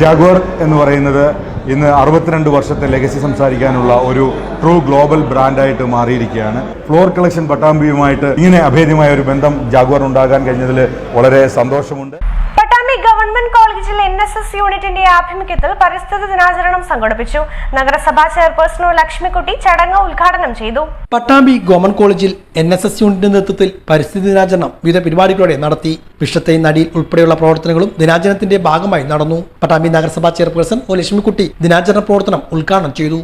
Jaguar എന്ന് പറയുന്നത് ഇന്ന് അറുപത്തിരണ്ട് വർഷത്തെ ലെഗസി സംസാരിക്കാനുള്ള ഒരു ട്രൂ ഗ്ലോബൽ ബ്രാൻഡായിട്ട് മാറിയിരിക്കുകയാണ്. ഫ്ലോർ കളക്ഷൻ പട്ടാമ്പിയുമായിട്ട് ഇങ്ങനെ അഭേദ്യമായ ഒരു ബന്ധം ജാഗ്വർ ഉണ്ടാകാൻ കഴിഞ്ഞതിൽ വളരെ സന്തോഷമുണ്ട്. കോളേജിൽ എൻ എസ് എസ് യൂണിറ്റിന്റെ ആഭിമുഖ്യത്തിൽ പരിസ്ഥിതി ദിനാചരണം സംഘടിപ്പിച്ചു. നഗരസഭാ ചെയർപേഴ്സൺ ഒ ലക്ഷ്മിക്കുട്ടി ചടങ്ങ് ഉദ്ഘാടനം ചെയ്തു. പട്ടാമ്പി ഗവൺമെന്റ് കോളേജിൽ എൻ എസ് എസ് യൂണിറ്റിന്റെ നേതൃത്വത്തിൽ പരിസ്ഥിതി ദിനാചരണം വിവിധ പരിപാടികളോടെ നടത്തി. വിഷത്തെ നടിയിൽ ഉൾപ്പെടെയുള്ള പ്രവർത്തനങ്ങളും ദിനാചരണത്തിന്റെ ഭാഗമായി നടന്നു. പട്ടാമ്പി നഗരസഭാ ചെയർപേഴ്സൺ ഒ ലക്ഷ്മിക്കുട്ടി ദിനാചരണ പ്രവർത്തനം ഉദ്ഘാടനം ചെയ്തു.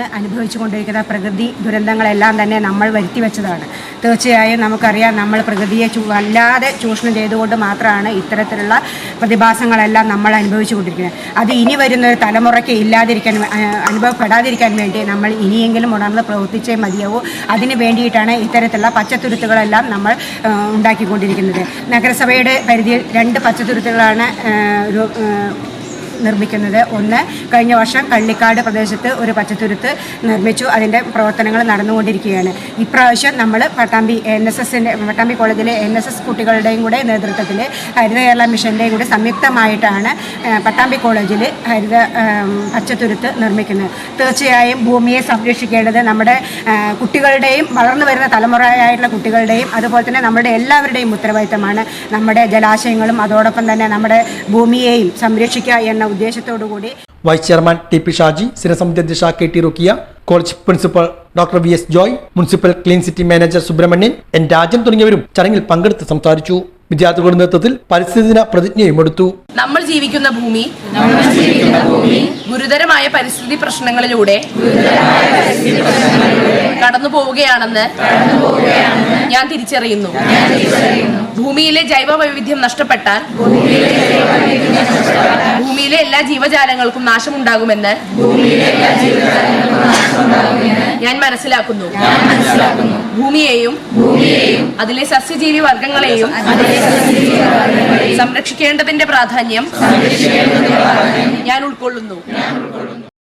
ഇത് അനുഭവിച്ചുകൊണ്ടിരിക്കുന്ന പ്രകൃതി ദുരന്തങ്ങളെല്ലാം തന്നെ നമ്മൾ വരുത്തി വെച്ചതാണ്. തീർച്ചയായും നമുക്കറിയാം നമ്മൾ പ്രകൃതിയെ വല്ലാതെ ചൂഷണം ചെയ്തുകൊണ്ട് മാത്രമാണ് ഇത്തരത്തിലുള്ള പ്രതിഭാസങ്ങളെല്ലാം നമ്മൾ അനുഭവിച്ചു കൊണ്ടിരിക്കുന്നത് അത് ഇനി വരുന്ന ഒരു തലമുറയ്ക്ക് ഇല്ലാതിരിക്കാൻ അനുഭവപ്പെടാതിരിക്കാൻ വേണ്ടി നമ്മൾ ഇനിയെങ്കിലും ഉണർന്ന് പ്രവർത്തിച്ചേ മതിയാവൂ. അതിന് വേണ്ടിയിട്ടാണ് ഇത്തരത്തിലുള്ള പച്ചത്തുരുത്തുകളെല്ലാം നമ്മൾ ഉണ്ടാക്കിക്കൊണ്ടിരിക്കുന്നത്. നഗരസഭയുടെ പരിധിയിൽ രണ്ട് പച്ചത്തുരുത്തുകളാണ് ഒരു നിർമ്മിക്കുന്നത്. ഒന്ന് കഴിഞ്ഞ വർഷം കള്ളിക്കാട് പ്രദേശത്ത് ഒരു പച്ചത്തുരുത്ത് നിർമ്മിച്ചു. അതിന്റെ പ്രവർത്തനങ്ങൾ നടന്നുകൊണ്ടിരിക്കുകയാണ്. ഇപ്രാവശ്യം നമ്മൾ പട്ടാമ്പി എൻ എസ് എസിന്റെ പട്ടാമ്പി കോളേജിലെ എൻ എസ് എസ് കുട്ടികളുടെയും കൂടെ നേതൃത്വത്തിൽ ഹരിത കേരള മിഷന്റെയും കൂടെ സംയുക്തമായിട്ടാണ് പട്ടാമ്പി കോളേജിൽ ഹരിത പച്ചത്തുരുത്ത് നിർമ്മിക്കുന്നത്. തീർച്ചയായും ഭൂമിയെ സംരക്ഷിക്കേണ്ടത് നമ്മുടെ കുട്ടികളുടെയും വളർന്നു വരുന്ന തലമുറയായിട്ടുള്ള കുട്ടികളുടെയും അതുപോലെ തന്നെ നമ്മുടെ എല്ലാവരുടെയും ഉത്തരവാദിത്തമാണ്. നമ്മുടെ ജലാശയങ്ങളും അതോടൊപ്പം തന്നെ നമ്മുടെ ഭൂമിയെയും സംരക്ഷിക്കുക എന്ന ഉദ്ദേശത്തോടു കൂടി vice chairman T P Shaji സ്ഥിരസമിതി അധ്യക്ഷ K T Rukkiya college principal doctor V S Joy municipal clean city manager Subrahmanyan N Rajan തുടങ്ങിയവരും ചടങ്ങിൽ പങ്കെടുത്ത് സംസാരിച്ചു. വിദ്യാർത്ഥികളുടെ നേതൃത്വത്തിൽ പരിസ്ഥിതി ദിന പ്രതിജ്ഞയും എടുത്തു. നമ്മൾ ജീവിക്കുന്ന ഭൂമി. ഗുരുതരമായ പരിസ്ഥിതി പ്രശ്നങ്ങളിലൂടെ കടന്നു പോവുകയാണെന്ന് ഞാൻ തിരിച്ചറിയുന്നു. ഭൂമിയിലെ ജൈവ വൈവിധ്യം നഷ്ടപ്പെട്ടാൽ ഭൂമിയിലെ എല്ലാ ജീവജാലങ്ങൾക്കും നാശമുണ്ടാകുമെന്ന് ഞാൻ മനസ്സിലാക്കുന്നു. ഭൂമിയെയും അതിലെ സസ്യജീവി വർഗങ്ങളെയും സംരക്ഷിക്കേണ്ടതിന്റെ പ്രാധാന്യം ഞാൻ ഉൾക്കൊള്ളുന്നു.